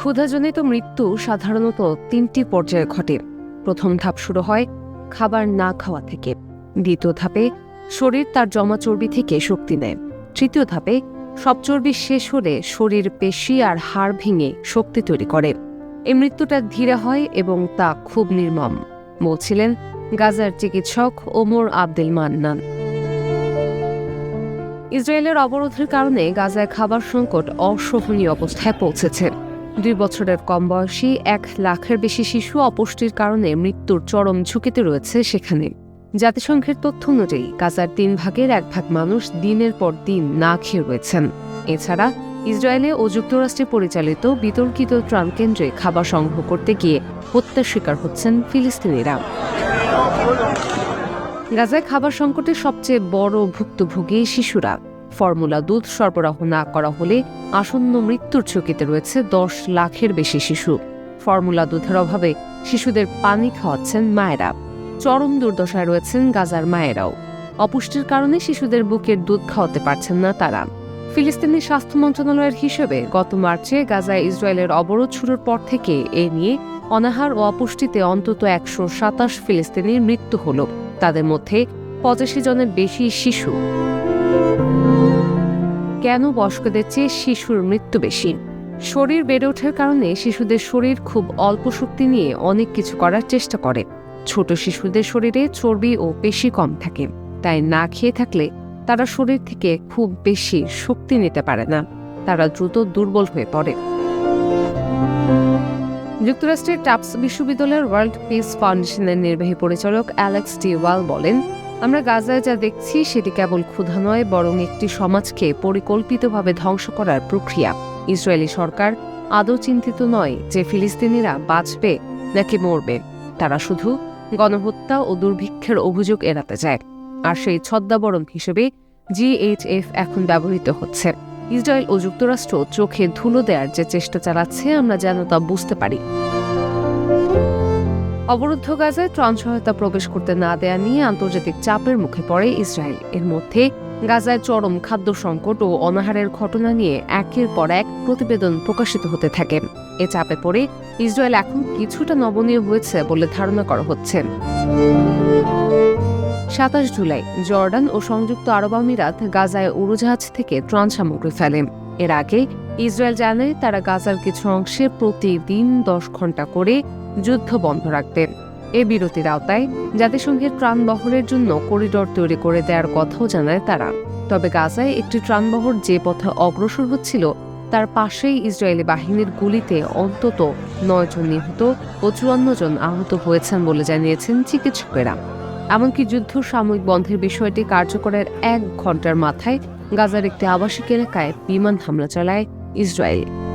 ক্ষুধাজনিত মৃত্যু সাধারণত তিনটি পর্যায়ে ঘটে। প্রথম ধাপ শুরু হয় খাবার না খাওয়া থেকে। দ্বিতীয় ধাপে শরীর তার জমা চর্বি থেকে শক্তি নেয়। তৃতীয় ধাপে সব চর্বি শেষ হলে শরীর, পেশি আর হাড় ভেঙে শক্তি তৈরি করে। এই মৃত্যুটা ধীরে হয় এবং তা খুব নির্মম। বলছিলেন গাজার চিকিৎসক ওমর আব্দুল মান্নান। ইসরায়েলের অবরোধের কারণে গাজায় খাবার সংকট অসহনীয় অবস্থায় পৌঁছেছে। দুই বছরের কম বয়সী এক লাখের বেশি শিশু অপুষ্টির কারণে মৃত্যুর চরম ঝুঁকিতে রয়েছে সেখানে। জাতিসংঘের তথ্য অনুযায়ী গাজার তিন ভাগের এক ভাগ মানুষ দিনের পর দিন না খেয়ে রয়েছেন। এছাড়া ইসরায়েলে ও যুক্তরাষ্ট্রে পরিচালিত বিতর্কিত ত্রাণ কেন্দ্রে খাবার সংগ্রহ করতে গিয়ে হত্যার শিকার হচ্ছেন ফিলিস্তিনিরা। গাজায় খাবার সংকটের সবচেয়ে বড় ভুক্তভোগী শিশুরা। ফর্মুলা দুধ সরবরাহ না করা হলে আসন্ন মৃত্যুর ঝুঁকিতে রয়েছে দশ লাখের বেশি শিশু। ফর্মুলা দুধের অভাবে শিশুদের পানি খাওয়াচ্ছেন মায়েরা। চরম দুর্দশায় রয়েছেন গাজার মায়েরাও। অপুষ্টির কারণে শিশুদের বুকের দুধ খাওয়াতে পারছেন না তারা। ফিলিস্তিনি স্বাস্থ্য মন্ত্রণালয়ের হিসেবে গত মার্চে গাজায় ইসরায়েলের অবরোধ শুরুর পর থেকে এ নিয়ে অনাহার ও অপুষ্টিতে অন্তত একশো সাতাশ ফিলিস্তিনির মৃত্যু হল। তাদের মধ্যে পঁচাশি জনের বেশি শিশু। কেন বয়স্কদের চেয়ে শিশুর মৃত্যু বেশি? শরীর বেড়ে ওঠার কারণে শিশুদের শরীর খুব অল্প শক্তি নিয়ে অনেক কিছু করার চেষ্টা করে। ছোট শিশুদের শরীরে চর্বি ও পেশি কম থাকে, তাই না খেয়ে থাকলে তারা শরীর থেকে খুব বেশি শক্তি নিতে পারে না। তারা দ্রুত দুর্বল হয়ে পড়ে। যুক্তরাষ্ট্রের টাপস বিশ্ববিদ্যালয়ের ওয়ার্ল্ড পিস ফাউন্ডেশনের নির্বাহী পরিচালক অ্যালেক্স টি ওয়াল বলেন আমরা গাজায় যা দেখছি সেটি কেবল ক্ষুধা নয়, বরং একটি সমাজকে পরিকল্পিতভাবে ধ্বংস করার প্রক্রিয়া। ইসরায়েলি সরকার আদৌ চিন্তিত নয় যে ফিলিস্তিনিরা বাঁচবে নাকি মরবে। তারা শুধু গণহত্যা ও দুর্ভিক্ষের অভিযোগ এড়াতে চায়। আর সেই ছদ্মাবরণ হিসেবে জিএইচএফ এখন ব্যবহৃত হচ্ছে। ইসরায়েল ও যুক্তরাষ্ট্র চোখে ধুলো দেওয়ার যে চেষ্টা চালাচ্ছে, আমরা যেন তা বুঝতে পারি। অবরুদ্ধ গাজায় ত্রাণ সহায়তা প্রবেশ করতে না দেয়া নিয়ে আন্তর্জাতিক চাপের মুখে পড়ে ইসরায়েল। এর মধ্যে গাজায় চরম খাদ্য সংকট ও অনাহারের ঘটনা নিয়ে একের পর এক প্রতিবেদন প্রকাশিত হতে থাকে। এ চাপে পড়ে ইসরায়েল এখন কিছুটা নমনীয় হয়েছে বলে ধারণা করা হচ্ছে। সাতাশ জুলাই, জর্ডান ও সংযুক্ত আরব আমিরাত গাজায় উড়োজাহাজ থেকে ত্রাণ সামগ্রী ফেলে। এর আগে ইসরায়েল জানে তারা গাজার কিছু অংশে প্রতিদিন দশ ঘণ্টা করে যুদ্ধ বন্ধ রাখবে এ বিরতির আওতায় জাতিসংঘের ত্রাণ বহরের জন্য করিডর তৈরি করে দেওয়ার কথাও জানায় তারা। তবে গাজায় একটি ত্রাণবহর যে পথে অগ্রসর হচ্ছিল, তার পাশেই ইসরায়েলি বাহিনীর গুলিতে অন্তত নয় জন নিহত ও চুয়ান্ন জন আহত হয়েছেন বলে জানিয়েছেন চিকিৎসকেরা। এমনকি যুদ্ধ সাময়িক বন্ধের বিষয়টি কার্যকরের এক ঘণ্টার মাথায় গাজার একটি আবাসিক এলাকায় বিমান হামলা চালায় ইসরায়েল।